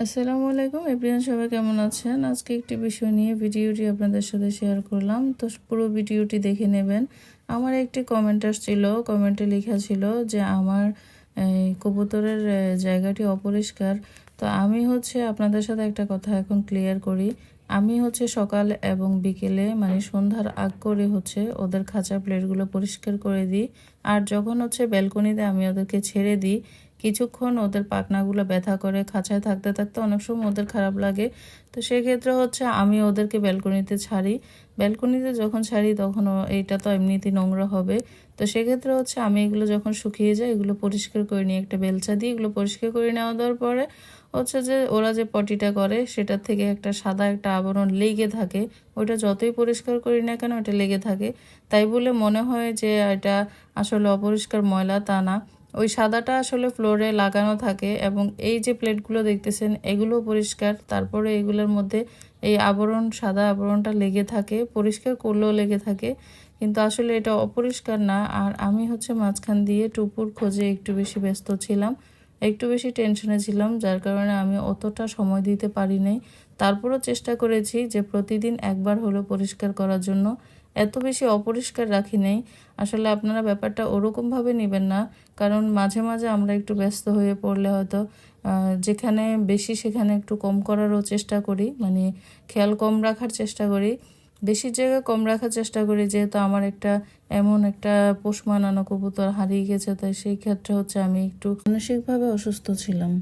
আসসালামু আলাইকুম এভরিয়ান সবাই কেমন আছেন? আজকে একটি বিষয় নিয়ে ভিডিওটি আপনাদের সাথে শেয়ার করলাম। তো পুরো ভিডিওটি দেখে নেবেন। আমার একটি কমেন্ট আসছিল কমেন্টে লেখা ছিল যে আমার কবুতরের জায়গাটি অপরিষ্কার। তো আমি হচ্ছে আপনাদের সাথে একটা কথা এখন ক্লিয়ার করি। আমি হচ্ছে সকাল এবং বিকেলে মানে সন্ধ্যার আগ করে হচ্ছে ওদের খাঁচা প্লেটগুলো পরিষ্কার করে দিই। আর যখন হচ্ছে ব্যালকনিতে আমি ওদেরকে ছেড়ে দিই কিছুক্ষণ ওদের পাখনাগুলো ব্যথা করে খাঁচায় থাকতে থাকতে অনেক সময় ওদের খারাপ লাগে। তো সেক্ষেত্রে হচ্ছে আমি ওদেরকে ব্যালকনিতে ছাড়ি। ব্যালকনিতে যখন ছাড়ি তখন এইটা তো এমনিতেই নোংরা হবে। তো সেক্ষেত্রে হচ্ছে আমি এগুলো যখন শুকিয়ে যায় এগুলো পরিষ্কার করে নিই, একটা বেলচা দিয়ে এগুলো পরিষ্কার করে নেওয়া দেওয়ার পরে হচ্ছে যে ওরা যে পটিটা করে সেটার থেকে একটা সাদা একটা আবরণ লেগে থাকে। ওইটা যতই পরিষ্কার করি না কেন ওটা লেগে থাকে। তাই বলে মনে হয় যে এটা আসলে অপরিষ্কার ময়লা তা না। ওই সাদাটা আসলে ফ্লোরে লাগানো থাকে এবং এই যে প্লেটগুলো দেখতেছেন এগুলো পরিষ্কার। তারপরে এগুলোর মধ্যে এই আবরণ, সাদা আবরণটা লেগে থাকে, পরিষ্কার করলেও লেগে থাকে। কিন্তু আসলে এটা অপরিষ্কার না। আর আমি হচ্ছে মাঝখান দিয়ে টুপুর খোঁজে একটু বেশি ব্যস্ত ছিলাম, একটু বেশি টেনশনে ছিলাম, যার কারণে আমি অতটা সময় দিতে পারি নাই। তারপরও চেষ্টা করেছি যে প্রতিদিন একবার হলো পরিষ্কার করার জন্য। এত বেশি অপরিষ্কার রাখি নেই। আসলে আপনারা ব্যাপারটা ওরকমভাবে নেবেন না, কারণ মাঝে মাঝে আমরা একটু ব্যস্ত হয়ে পড়লে হয়তো যেখানে বেশি সেখানে একটু কম করারও চেষ্টা করি মানে খেয়াল কম রাখার চেষ্টা করি। বেশি জায়গা কম রাখার চেষ্টা করি, যেহেতু আমার একটা এমন একটা পোষ মানানো কবুতর হারিয়ে গেছে, তাই সেই ক্ষেত্রে হচ্ছে আমি একটু মানসিকভাবে অসুস্থ ছিলাম।